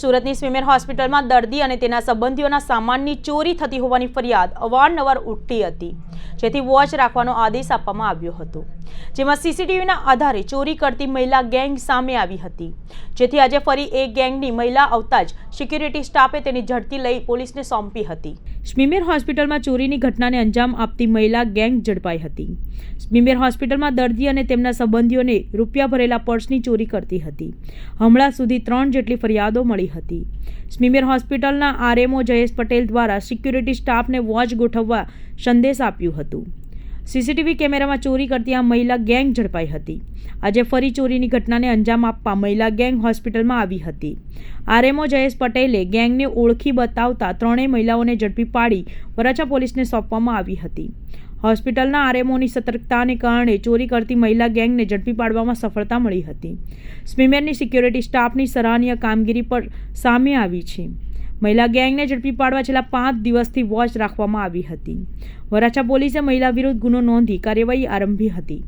સુરતની સ્વિમેર હોસ્પિટલમાં દર્દી અને તેના સંબંધીઓના સામાનની ચોરી થતી હોવાની ફરિયાદ અવારનવાર ઉઠતી હતી, જેથી વોચ રાખવાનો આદેશ આપવામાં આવ્યો હતો. જેમાં સીસીટીવીના આધારે ચોરી કરતી મહિલા ગેંગ સામે આવી હતી. જેથી આજે ફરી એ ગેંગની મહિલા આવતા જ સિક્યુરિટી સ્ટાફે તેની ઝડપી લઈ પોલીસને સોંપી હતી. સ્મિમેર હોસ્પિટલમાં ચોરીની ઘટનાને અંજામ આપતી મહિલા ગેંગ ઝડપાઈ હતી. સ્મિમેર હોસ્પિટલમાં દર્દી અને તેમના સંબંધીઓને રૂપિયા ભરેલા પર્સની ચોરી કરતી હતી. હમણાં સુધી ત્રણ જેટલી ફરિયાદો મળી હતી. સ્મિમેર હોસ્પિટલના આરએમઓ જયેશ પટેલ દ્વારા સિક્યુરિટી સ્ટાફને વોચ ગોઠવવા સંદેશ આપ્યું હતું. સીસીટીવી કેમેરામાં ચોરી કરતી આ મહિલા ગેંગ ઝડપાઈ હતી. આજે ફરી ચોરીની ઘટનાને અંજામ આપવા મહિલા ગેંગ હોસ્પિટલમાં આવી હતી. આરએમઓ જયેશ પટેલે ગેંગને ઓળખી બતાવતા ત્રણેય મહિલાઓને ઝડપી પાડી વરાછા પોલીસને સોંપવામાં આવી હતી. હોસ્પિટલના આરએમઓની સતર્કતાને કારણે ચોરી કરતી મહિલા ગેંગને ઝડપી પાડવામાં સફળતા મળી હતી. સ્વિમેરની સિક્યોરિટી સ્ટાફની સરાહનીય કામગીરી પર સામે આવી છે. મહિલા ગેંગને ઝડપી પાડવા છેલ્લા પાંચ દિવસથી વોચ રાખવામાં આવી હતી. વરાછા પોલીસે મહિલા વિરુદ્ધ ગુનો નોંધી કાર્યવાહી આરંભી હતી.